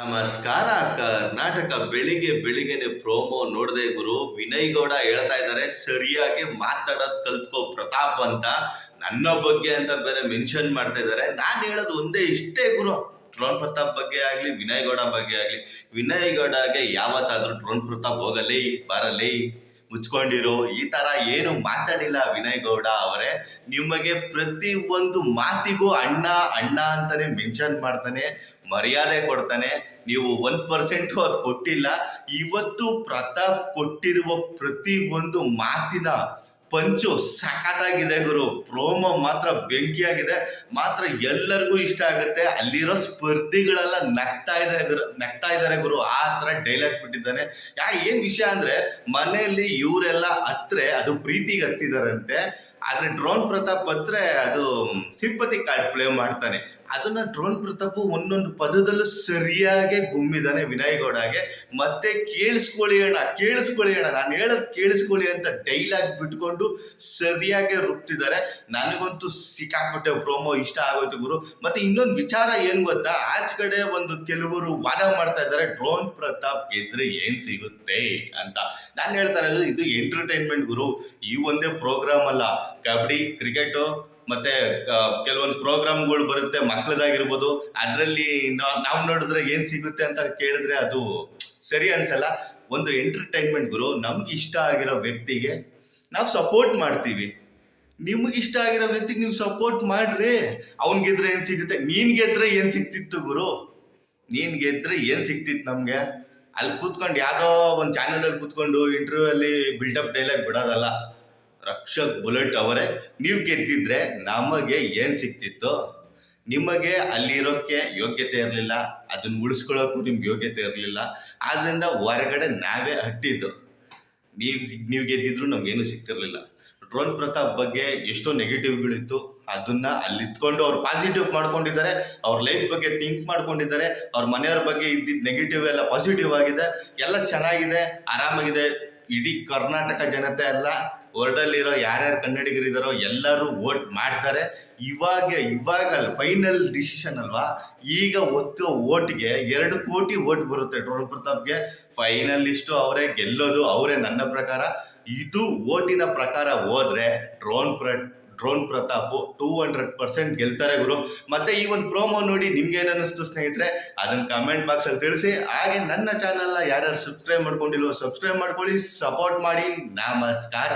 ನಮಸ್ಕಾರ, ಕರ್ನಾಟಕ ಬೆಳಿಗ್ಗೆ ಬೆಳಿಗ್ಗೆನೆ ಪ್ರೋಮೋ ನೋಡದೆ ಗುರು. ವಿನಯ್ ಗೌಡ ಹೇಳ್ತಾ ಇದ್ದಾರೆ ಸರಿಯಾಗಿ ಮಾತಾಡೋದ್ ಕಲ್ತ್ಕೋ ಪ್ರತಾಪ್ ಅಂತ. ನನ್ನ ಬಗ್ಗೆ ಅಂತ ಬೇರೆ ಮೆನ್ಷನ್ ಮಾಡ್ತಾ ಇದ್ದಾರೆ ನಾನು ಹೇಳೋದು ಒಂದೇ ಇಷ್ಟೇ ಗುರು. ಡ್ರೋನ್ ಪ್ರತಾಪ್ ಬಗ್ಗೆ ಆಗ್ಲಿ, ವಿನಯ್ ಗೌಡ ಬಗ್ಗೆ ಆಗ್ಲಿ, ವಿನಯ್ ಗೌಡಗೆ ಯಾವತ್ತಾದ್ರೂ ಡ್ರೋನ್ ಪ್ರತಾಪ್ ಹೋಗಲಿ ಬರಲಿ ಮುಚ್ಕೊಂಡಿರೋ. ಈ ತರ ಏನು ಮಾತಾಡಿಲ್ಲ ವಿನಯ್ ಗೌಡ ಅವರೇ. ನಿಮಗೆ ಪ್ರತಿ ಒಂದು ಮಾತಿಗೂ ಅಣ್ಣ ಅಣ್ಣ ಅಂತಾನೆ ಮೆನ್ಷನ್ ಮಾಡ್ತಾನೆ, ಮರ್ಯಾದೆ ಕೊಡ್ತಾನೆ. ನೀವು ಒನ್ ಪರ್ಸೆಂಟು ಅದು ಕೊಟ್ಟಿಲ್ಲ. ಇವತ್ತು ಪ್ರತಾಪ್ ಕೊಟ್ಟಿರುವ ಪ್ರತಿ ಒಂದು ಮಾತಿನ ಪಂಚು ಸಖತ್ತಾಗಿದೆ ಗುರು. ಪ್ರೋಮೋ ಮಾತ್ರ ಬೆಂಕಿಯಾಗಿದೆ. ಮಾತ್ರ ಎಲ್ಲರಿಗೂ ಇಷ್ಟ ಆಗುತ್ತೆ. ಅಲ್ಲಿರೋ ಸ್ಪರ್ಧಿಗಳೆಲ್ಲ ನಗ್ತಾ ಇದೆ ಗುರು, ನಗ್ತಾ ಇದ್ದಾರೆ ಗುರು. ಆ ಥರ ಡೈಲಾಗ್ ಬಿಟ್ಟಿದ್ದಾನೆ. ಯಾ, ಏನ್ ವಿಷಯ ಅಂದ್ರೆ, ಮನೆಯಲ್ಲಿ ಇವರೆಲ್ಲ ಹತ್ರೆ, ಅದು ಪ್ರೀತಿಗೆ ಹತ್ತಿದಾರಂತೆ. ಆದರೆ ಡ್ರೋನ್ ಪ್ರತಾಪ್ ಹತ್ರ ಅದು ಸಿಂಪತಿ ಕಾರ್ಡ್ ಪ್ಲೇ ಮಾಡ್ತಾನೆ. ಅದನ್ನ ಡ್ರೋನ್ ಪ್ರತಾಪ್ ಒಂದೊಂದು ಪದದಲ್ಲೂ ಸರಿಯಾಗಿ ಗುಮ್ಮಿದಾನೆ ವಿನಯ್ ಗೌಡಗೆ ಮತ್ತೆ ಕೇಳಿಸ್ಕೊಳ್ಳಿ ಅಣ್ಣ ಕೇಳಿಸ್ಕೊಳ್ಳಿ ಅಣ್ಣ. ನಾನು ಹೇಳೋದು ಕೇಳಿಸ್ಕೊಳ್ಳಿ ಅಂತ ಡೈಲಾಗ್ ಬಿಟ್ಕೊಂಡು ಸರಿಯಾಗಿ ರುಬ್ತಿದ್ದಾರೆ. ನನಗಂತೂ ಸಿಕ್ಕಾಕ್ಬಿಟ್ಟೆ ಪ್ರೋಮೋ ಇಷ್ಟ ಆಗೋಯ್ತು ಗುರು. ಮತ್ತೆ ಇನ್ನೊಂದು ವಿಚಾರ ಏನ್ ಗೊತ್ತಾ? ಆಚೆ ಕಡೆ ಒಂದು ಕೆಲವರು ವಾದ ಮಾಡ್ತಾ ಇದ್ದಾರೆ ಡ್ರೋನ್ ಪ್ರತಾಪ್ ಗೆದ್ರೆ ಏನ್ ಸಿಗುತ್ತೆ? ಅಂತ. ನಾನು ಹೇಳ್ತಾ ಇರೋದು, ಇದು ಎಂಟರ್ಟೈನ್ಮೆಂಟ್ ಗುರು. ಈ ಒಂದೇ ಪ್ರೋಗ್ರಾಮ್ ಅಲ್ಲ. ಕಬಡ್ಡಿ ಕ್ರಿಕೆಟು ಮತ್ತೆ ಕೆಲವೊಂದು ಪ್ರೋಗ್ರಾಮ್ಗಳು ಬರುತ್ತೆ ಮಕ್ಕಳದಾಗಿರ್ಬೋದು ಅದರಲ್ಲಿ ನಾವು ನೋಡಿದ್ರೆ ಏನು ಸಿಗುತ್ತೆ ಅಂತ ಕೇಳಿದ್ರೆ ಅದು ಸರಿ ಅನ್ಸಲ್ಲ. ಒಂದು ಎಂಟರ್ಟೈನ್ಮೆಂಟ್ ಗುರು, ನಮ್ಗೆ ಇಷ್ಟ ಆಗಿರೋ ವ್ಯಕ್ತಿಗೆ ನಾವು ಸಪೋರ್ಟ್ ಮಾಡ್ತೀವಿ. ನಿಮ್ಗೆ ಇಷ್ಟ ಆಗಿರೋ ವ್ಯಕ್ತಿಗೆ ನೀವು ಸಪೋರ್ಟ್ ಮಾಡ್ರಿ. ಅವ್ನ್ ಗೆದ್ರೆ ಏನ್ ಸಿಗುತ್ತೆ? ನೀನ್ ಗೆದ್ರೆ ಏನು ಸಿಕ್ತಿತ್ತು ಗುರು? ನೀನ್ ಗೆದ್ರೆ ಏನು ಸಿಕ್ತಿತ್ತು ನಮಗೆ? ಅಲ್ಲಿ ಕೂತ್ಕೊಂಡು ಯಾವುದೋ ಒಂದು ಚಾನಲಲ್ಲಿ ಕೂತ್ಕೊಂಡು ಇಂಟರ್ವ್ಯೂ ಅಲ್ಲಿ ಬಿಲ್ಡಪ್ ಡೈಲಾಗ್ ಬಿಡೋದಲ್ಲ. ರಕ್ಷಕ್ ಬುಲೆಟ್ ಅವರೇ, ನೀವು ಗೆದ್ದಿದ್ರೆ ನಮಗೆ ಏನು ಸಿಕ್ತಿತ್ತು? ನಿಮಗೆ ಅಲ್ಲಿರೋಕ್ಕೆ ಯೋಗ್ಯತೆ ಇರಲಿಲ್ಲ, ಅದನ್ನ ಉಳಿಸ್ಕೊಳ್ಳೋಕ್ಕೂ ನಿಮ್ಗೆ ಯೋಗ್ಯತೆ ಇರಲಿಲ್ಲ. ಆದ್ದರಿಂದ ಹೊರಗಡೆ ನಾವೇ ಹಟ್ಟಿದ್ದು. ನೀವು ನೀವು ಗೆದ್ದಿದ್ರು ನಮಗೇನು ಸಿಗ್ತಿರ್ಲಿಲ್ಲ ಡ್ರೋನ್ ಪ್ರತಾಪ್ ಬಗ್ಗೆ ಎಷ್ಟೋ ನೆಗೆಟಿವ್ಗಳಿತ್ತು ಅದನ್ನ ಅಲ್ಲಿ ಇತ್ಕೊಂಡು ಅವ್ರು ಪಾಸಿಟಿವ್ ಮಾಡ್ಕೊಂಡಿದ್ದಾರೆ. ಅವ್ರ ಲೈಫ್ ಬಗ್ಗೆ ಥಿಂಕ್ ಮಾಡ್ಕೊಂಡಿದ್ದಾರೆ. ಅವ್ರ ಮನೆಯವ್ರ ಬಗ್ಗೆ ಇದ್ದಿದ್ದು ನೆಗೆಟಿವ್ ಎಲ್ಲ ಪಾಸಿಟಿವ್ ಆಗಿದೆ. ಎಲ್ಲ ಚೆನ್ನಾಗಿದೆ, ಆರಾಮಾಗಿದೆ. ಇಡೀ ಕರ್ನಾಟಕ ಜನತೆ ಅಲ್ಲ ವರ್ಲ್ಡಲ್ಲಿರೋ ಯಾರ್ಯಾರು ಕನ್ನಡಿಗರಿದ್ದಾರೋ ಎಲ್ಲರೂ ವೋಟ್ ಮಾಡ್ತಾರೆ. ಇವಾಗ ಇವಾಗ ಫೈನಲ್ ಡಿಸಿಷನ್ ಅಲ್ವಾ? ಈಗ ಒತ್ತು ಓಟ್ಗೆ ಎರಡು ಕೋಟಿ ವೋಟ್ ಬರುತ್ತೆ ಡ್ರೋನ್ ಪ್ರತಾಪ್ಗೆ. ಫೈನಲಿಸ್ಟು ಅವರೇ, ಗೆಲ್ಲೋದು ಅವರೇ ನನ್ನ ಪ್ರಕಾರ. ಇದು ಓಟಿನ ಪ್ರಕಾರ ಹೋದ್ರೆ ಡ್ರೋನ್ ಪ್ರ drone Pratap two hundred percent ಗೆಲ್ತಾರೆ ಗುರು. ಮತ್ತೆ ಈ ಒಂದು ಪ್ರೋಮೋ ನೋಡಿ ನಿಮ್ಗೆ ಏನ್ ಅನ್ನಿಸ್ತು ಸ್ನೇಹಿತರೆ ಅದನ್ನ ಕಮೆಂಟ್ ಬಾಕ್ಸ್ ಅಲ್ಲಿ ತಿಳಿಸಿ. ಹಾಗೆ ನನ್ನ ಚಾನಲ್ನ ಯಾರ್ಯಾರು ಸಬ್ಸ್ಕ್ರೈಬ್ ಮಾಡ್ಕೊಂಡಿಲ್ವೋ ಸಬ್ಸ್ಕ್ರೈಬ್ ಮಾಡ್ಕೊಳ್ಳಿ ಸಪೋರ್ಟ್ ಮಾಡಿ. ನಮಸ್ಕಾರ.